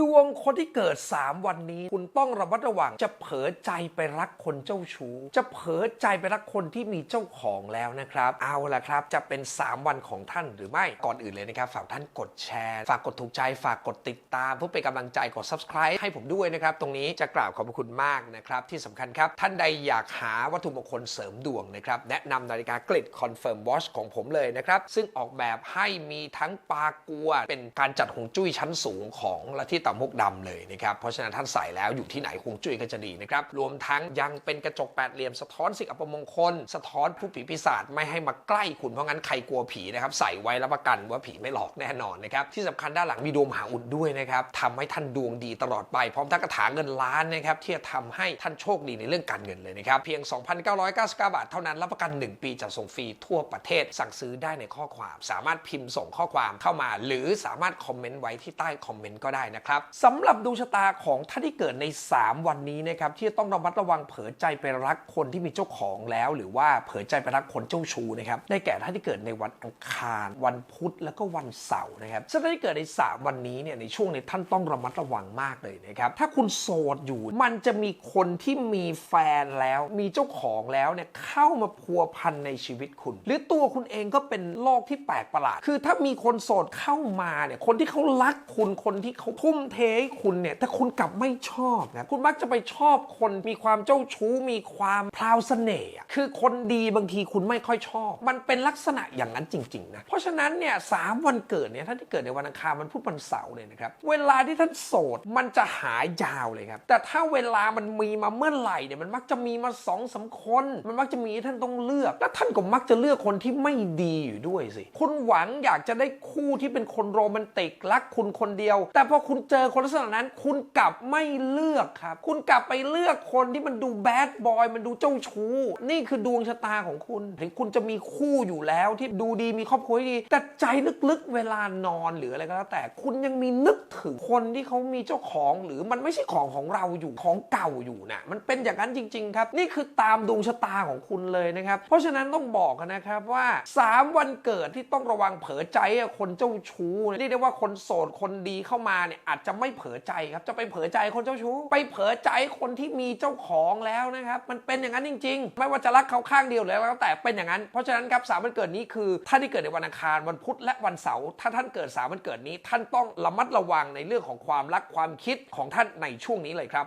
ดวงคนที่เกิด 3 วันนี้ คุณต้องระมัดระวัง จะเผลอใจไปรักคนเจ้าชู้ จะเผลอใจไปรักคนที่มีเจ้าของแล้วนะครับ เอาละครับ จะเป็น 3 วันของท่านหรือไม่ ก่อนอื่นเลยนะครับ ฝากท่านกดแชร์ ฝากกดถูกใจ ฝากกดติดตาม เพื่อเป็นกำลังใจ กด subscribe ให้ผมด้วยนะครับ ตรงนี้จะกราบขอบพระคุณมากนะครับ ที่สำคัญครับ ท่านใดอยากหาวัตถุมงคลเสริมดวงนะครับ แนะนำนาฬิกากริดคอนเฟิร์มวอชของผมเลยนะครับ ซึ่งออกแบบให้มีทั้งปากัว เป็นการจัดหงจุ้ยชั้นสูงของละที่ต่ำมุกดำเลยนะครับ เพราะฉะนั้นท่านใส่แล้วอยู่ที่ไหนหงจุ้ยก็จะดีนะครับ รวมทั้งยังเป็นกระจกแปดเหลี่ยมสะท้อนสิ่งอัปมงคล สะท้อนผู้ผีปีศาจไม่ให้มาใกล้คุณเพราะงั้นใครกลัวผีนะครับใส่ไว้รับประกันว่าผีไม่หลอกแน่นอนนะครับที่สำคัญด้านหลังมีดวงมหาอุดด้วยนะครับทำให้ท่านดวงดีตลอดไปพร้อมทั้งกระถางเงินล้านนะครับที่จะทำให้ท่านโชคดีในเรื่องการเงินเลยนะครับเพียง 2,999 บาทเท่านั้นรับประกัน 1 ปีจัดส่งฟรีทั่วประเทศสั่งซื้อได้ในข้อความ สามารถพิมพ์ส่งข้อความเข้ามา หรือสามารถคอมเมนต์ไว้ที่ใต้คอมเมนต์ก็ได้นะครับสำหรับดวงชะตาของท่านที่เกิดใน 3 วันนี้นะครับที่จะต้องระมัดระวังเผลอใจไปรักคนที่มีเจ้าของแล้ว หรือว่าเผลอใจไปรักคนเจ้าชู้นะครับได้แก่ท่านที่เกิดในวันอังคาร วันพุธแล้วก็วันเสาร์นะครับซึ่งท่านที่เกิดใน 3 วันนี้เนี่ยในช่วงนี้ท่านต้องระมัดระวังมากเลยนะครับถ้าคุณโสดอยู่มันจะมีคนที่มีแฟนแล้วมีเจ้าของแล้วเนี่ยเข้ามาพัวพันในชีวิตคุณ หรือตัวคุณเองก็เป็นโลกที่แปลกประหลาด คือถ้ามีคนโสดเข้ามาเนี่ยคนที่เขารักคุณคนที่เขาทุ่มเทให้คุณเนี่ย แต่คุณกลับไม่ชอบนะคุณมักจะไปชอบคนมีความเจ้าชู้ มีความพราวเสน่ห์คือคนดีบางทีคุณไม่ค่อยชอบ มันเป็นลักษณะอย่างนั้นจริงๆนะเพราะฉะนั้นเนี่ยสามวันเกิดเนี่ยท่านที่เกิดในวันอังคารมันพุธวันเสาร์เนี่ยนะครับเวลาที่ท่านโสดมันจะหายาวเลยครับแต่ถ้าเวลามันมีมาเมื่อไหร่เนี่ยมันมักจะมีมาสองสามคน มันมักจะมีท่านต้องเลือก แล้วท่านก็มักจะเลือกคนที่ไม่ดีอยู่ด้วยสิคุณหวังอยากจะได้คู่ที่เป็นคนโรแมนติกรักคุณคนเดียว แต่พอคุณเจอคนลักษณะนั้น คุณกลับไม่เลือกครับ คุณกลับไปเลือกคนที่มันดูแบดบอย มันดูเจ้าชู้ นี่คือดวงชะตาของคุณ ถึงคุณจะมีคู่อยู่แล้วที่ดูดีมีครอบครัวที่ดี แต่ใจลึกๆ เวลานอนหรืออะไรก็แล้วแต่ คุณยังมีนึกถึงคนที่เขามีเจ้าของหรือมันไม่ใช่ของของเราอยู่ของเก่าอยู่นะมันเป็นอย่างนั้นจริง ๆ ครับ นี่คือตามดวงชะตาของคุณเลยนะครับ เพราะฉะนั้นต้องบอกนะครับว่า 3 วันเกิดที่ต้องระวังเผลอใจคนเจ้าชู้เรียกได้ว่าคนโสดคนดีเข้ามาเนี่ยอาจจะไม่เผลอใจครับจะไปเผลอใจคนเจ้าชู้ ไปเผลอใจคนที่มีเจ้าของแล้วนะครับ มันเป็นอย่างนั้นจริง ๆ ไม่ว่าจะรักเขาข้างเดียวหรือแล้วแต่เป็นอย่างนั้น เพราะฉะนั้นครับสามวันเกิดนี้คือท่านที่เกิดในวันอังคารวันพุธและวันเสาร์ถ้าท่านเกิดสามวันเกิดนี้ ท่านต้องระมัดระวังในเรื่องของความรักความคิดของท่านในช่วงนี้เลยครับ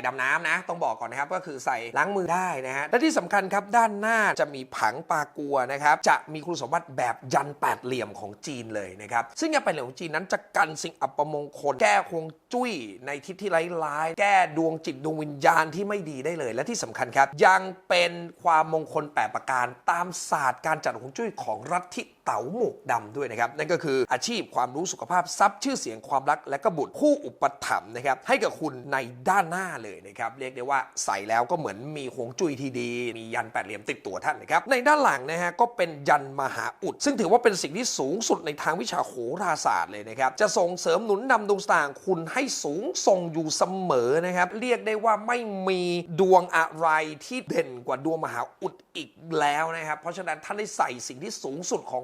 ดำน้ำนะ ต้องบอกก่อนนะครับ ก็คือใส่ล้างมือได้นะฮะ และที่สำคัญครับ ด้านหน้าจะมีผังปากัวนะครับ จะมีคุณสมบัติแบบยันแปดเหลี่ยมของจีนเลยนะครับ ซึ่งยันแปดเหลี่ยมของจีนนั้นจะกันสิ่งอัปมงคล แก้ฮวงจุ้ยในทิศที่ร้ายๆ แก้ดวงจิตดวงวิญญาณที่ไม่ดีได้เลย และที่สำคัญครับ ยังเป็นความมงคลแปดประการตามศาสตร์การจัดฮวงจุ้ยของรัฐทิเต๋าหมวกดำด้วยนะครับ นั่นก็คืออาชีพความรู้สุขภาพทรัพย์ชื่อเสียงความรักและก็บุตรคู่อุปถัมภ์นะครับให้กับคุณในด้านหน้าเลยนะครับเรียกได้ว่าใส่แล้วก็เหมือนมีหวงจุ้ยที่ดี มียันแปดเหลี่ยมติดตัวท่านนะครับในด้านหลังนะฮะก็เป็นยันมหาอุด ซึ่งถือว่าเป็นสิ่งที่สูงสุดในทางวิชาโหราศาสตร์เลยนะครับจะส่งเสริมหนุนนำดวงสตางคุณให้สูงส่งอยู่เสมอนะครับเรียกได้ว่าไม่มีดวงอะไรที่เด่นกว่าดวงมหาอุดอีกแล้วนะครับเพราะฉะนั้นท่านได้ใส่สิ่งที่สูงสุดของ